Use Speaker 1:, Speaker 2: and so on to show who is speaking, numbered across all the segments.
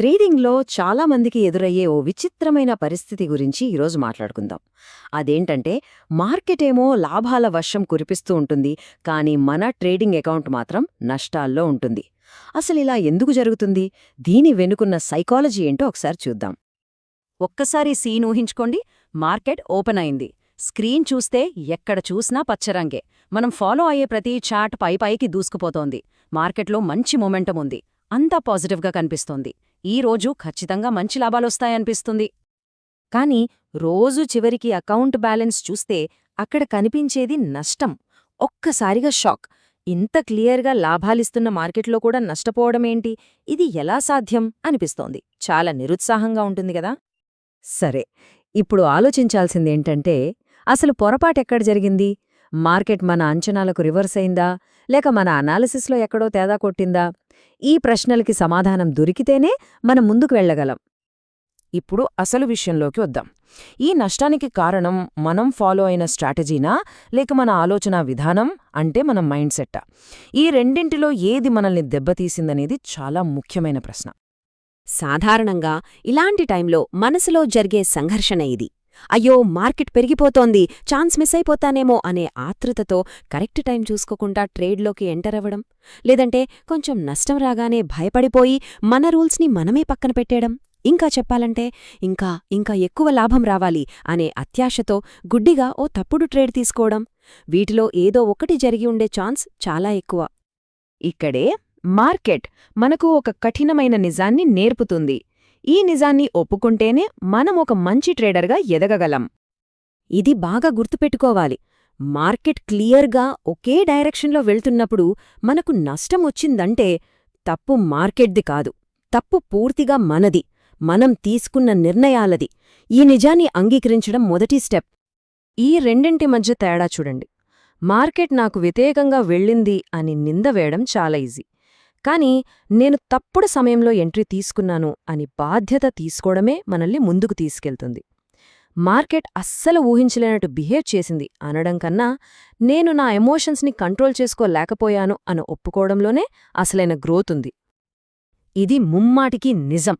Speaker 1: ట్రేడింగ్లో చాలామందికి ఎదురయ్యే ఓ విచిత్రమైన పరిస్థితి గురించి ఈరోజు మాట్లాడుకుందాం. అదేంటంటే మార్కెట్ ఏమో లాభాల వర్షం కురిపిస్తూ ఉంటుంది కానీ మన ట్రేడింగ్ అకౌంట్ మాత్రం నష్టాల్లో ఉంటుంది. అసలు ఇలా ఎందుకు జరుగుతుంది? దీని వెనుకున్న సైకాలజీ ఏంటో ఒకసారి చూద్దాం.
Speaker 2: ఒక్కసారి సీన్ ఊహించుకోండి. మార్కెట్ ఓపెన్ అయింది. స్క్రీన్ చూస్తే ఎక్కడ చూసినా పచ్చరంగే. మనం ఫాలో అయ్యే ప్రతి చాట్ పై పైకి దూసుకుపోతోంది. మార్కెట్లో మంచి మొమెంటం ఉంది. అంతా పాజిటివ్గా కనిపిస్తోంది. ఈ రోజు ఖచ్చితంగా మంచి లాభాలొస్తాయనిపిస్తుంది.
Speaker 1: కానీ రోజు చివరికి అకౌంట్ బ్యాలెన్స్ చూస్తే అక్కడ కనిపించేది నష్టం. ఒక్కసారిగా షాక్. ఇంత క్లియర్గా లాభాలిస్తున్న మార్కెట్లో కూడా నష్టపోవడమేంటి? ఇది ఎలా సాధ్యం? అనిపిస్తోంది. చాలా నిరుత్సాహంగా ఉంటుంది కదా? సరే ఇప్పుడు ఆలోచించాల్సిందేంటంటే అసలు పొరపాటెక్కడ జరిగింది? మార్కెట్ మన అంచనాలకు రివర్స్ అయిందా? లేక మన అనాలిసిస్లో ఎక్కడో తేడా కొట్టిందా? ఈ ప్రశ్నలకి సమాధానం దొరికితేనే మనం ముందుకు వెళ్ళగలం.
Speaker 3: ఇప్పుడు అసలు విషయంలోకి వద్దాం. ఈ నష్టానికి కారణం మనం ఫాలో అయిన స్ట్రాటజీనా లేక మన ఆలోచన విధానం అంటే మన మైండ్ సెట్టా? ఈ రెండింటిలో ఏది మనల్ని దెబ్బతీసిందనేది చాలా ముఖ్యమైన ప్రశ్న.
Speaker 4: సాధారణంగా ఇలాంటి టైంలో మనసులో జరిగే సంఘర్షణ ఇది. అయ్యో మార్కెట్ పెరిగిపోతోంది ఛాన్స్ మిస్ అయిపోతానేమో అనే ఆతృతతో కరెక్ట్ టైం చూసుకోకుండా ట్రేడ్లోకి ఎంటర్ అవ్వడం లేదంటే కొంచెం నష్టం రాగానే భయపడిపోయి మన రూల్స్ని మనమే పక్కన పెట్టేయడం. ఇంకా చెప్పాలంటే ఇంకా ఇంకా ఎక్కువ లాభం రావాలి అనే అత్యాశతో గుడ్డిగా ఓ తప్పుడు ట్రేడ్ తీసుకోవడం వీటిలో ఏదో ఒకటి జరిగి ఉండే ఛాన్స్ చాలా ఎక్కువ.
Speaker 3: ఇక్కడే మార్కెట్ మనకు ఒక కఠినమైన నిజాన్ని నేర్పుతుంది. ఈ నిజాన్ని ఒప్పుకుంటేనే మనం ఒక మంచి ట్రేడర్గా ఎదగగలం.
Speaker 4: ఇది బాగా గుర్తుపెట్టుకోవాలి. మార్కెట్ క్లియర్గా ఒకే డైరెక్షన్లో వెళ్తున్నప్పుడు మనకు నష్టం వచ్చిందంటే తప్పు మార్కెట్ది కాదు. తప్పు పూర్తిగా మనది. మనం తీసుకున్న నిర్ణయాలది. ఈ నిజాన్ని అంగీకరించడం మొదటి స్టెప్.
Speaker 1: ఈ రెండింటి మధ్య తేడా చూడండి. మార్కెట్ నాకు వ్యతిరేకంగా వెళ్ళింది అని నింద వేయడం చాలా ఈజీ. కానీ నేను తప్పుడు సమయంలో ఎంట్రీ తీసుకున్నాను అని బాధ్యత తీసుకోవడమే మనల్ని ముందుకు తీసుకెళ్తుంది. మార్కెట్ అస్సలు ఊహించలేనట్టు బిహేవ్ చేసింది అనడం కన్నా నేను నా ఎమోషన్స్ని కంట్రోల్ చేసుకోలేకపోయాను అని ఒప్పుకోవడంలోనే అసలైన గ్రోత్ ఉంది. ఇది ముమ్మాటికి నిజం.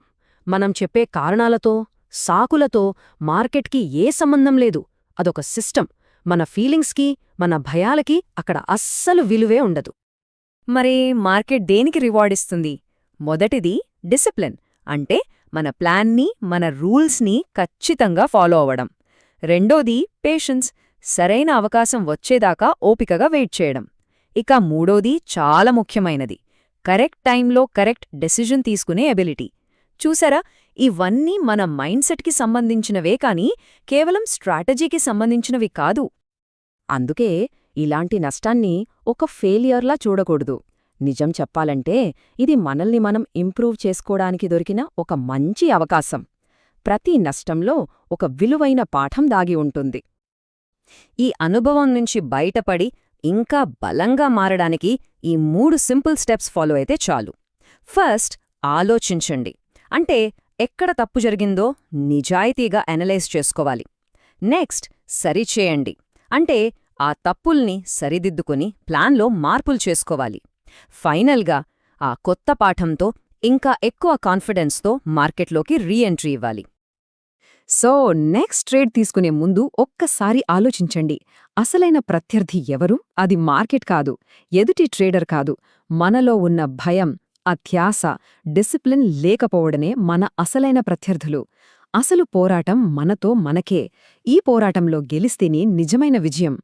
Speaker 1: మనం చెప్పే కారణాలతో సాకులతో మార్కెట్కి ఏ సంబంధం లేదు. అదొక సిస్టమ్. మన ఫీలింగ్స్కి మన భయాలకి అక్కడ అస్సలు విలువే ఉండదు.
Speaker 2: మరి మార్కెట్ దేనికి రివార్డ్ ఇస్తుంది? మొదటిది డిసిప్లిన్ అంటే మన ప్లాన్ని మన రూల్స్ని ఖచ్చితంగా ఫాలో అవ్వడం. రెండోది పేషెన్స్ సరైన అవకాశం వచ్చేదాకా ఓపికగా వెయిట్ చేయడం. ఇక మూడోది చాలా ముఖ్యమైనది కరెక్ట్ టైంలో కరెక్ట్ డెసిజన్ తీసుకునే ఎబిలిటీ. చూసారా ఇవన్నీ మన మైండ్ సెట్కి సంబంధించినవే కాని కేవలం స్ట్రాటజీకి సంబంధించినవి కాదు.
Speaker 1: అందుకే ఇలాంటి నష్టాన్ని ఒక ఫెయిలియర్లా చూడకూడదు. నిజం చెప్పాలంటే ఇది మనల్ని మనం ఇంప్రూవ్ చేసుకోవడానికి దొరికిన ఒక మంచి అవకాశం. ప్రతి నష్టంలో ఒక విలువైన పాఠం దాగి ఉంటుంది.
Speaker 2: ఈ అనుభవం నుంచి బయటపడి ఇంకా బలంగా మారడానికి ఈ మూడు సింపుల్ స్టెప్స్ ఫాలో అయితే చాలు. ఫస్ట్ ఆలోచించండి. అంటే ఎక్కడ తప్పు జరిగిందో నిజాయితీగా అనలైజ్ చేసుకోవాలి. నెక్స్ట్ సరిచేయండి. అంటే ఆ తప్పుల్ని సరిదిద్దుకుని ప్లాన్లో మార్పులు చేసుకోవాలి. ఫైనల్గా ఆ కొత్త పాఠంతో ఇంకా ఎక్కువ కాన్ఫిడెన్స్తో మార్కెట్లోకి రీ ఎంట్రీ ఇవ్వాలి.
Speaker 1: సో నెక్స్ట్ ట్రేడ్ తీసుకునే ముందు ఒక్కసారి ఆలోచించండి. అసలైన ప్రత్యర్థి ఎవరు? అది మార్కెట్ కాదు ఎదుటి ట్రేడర్ కాదు. మనలో ఉన్న భయం అత్యాస డిసిప్లిన్ లేకపోవడనే మన అసలైన ప్రత్యర్థులు. అసలు పోరాటం మనతో మనకే. ఈ పోరాటంలో గెలిస్తేనే నిజమైన విజయం.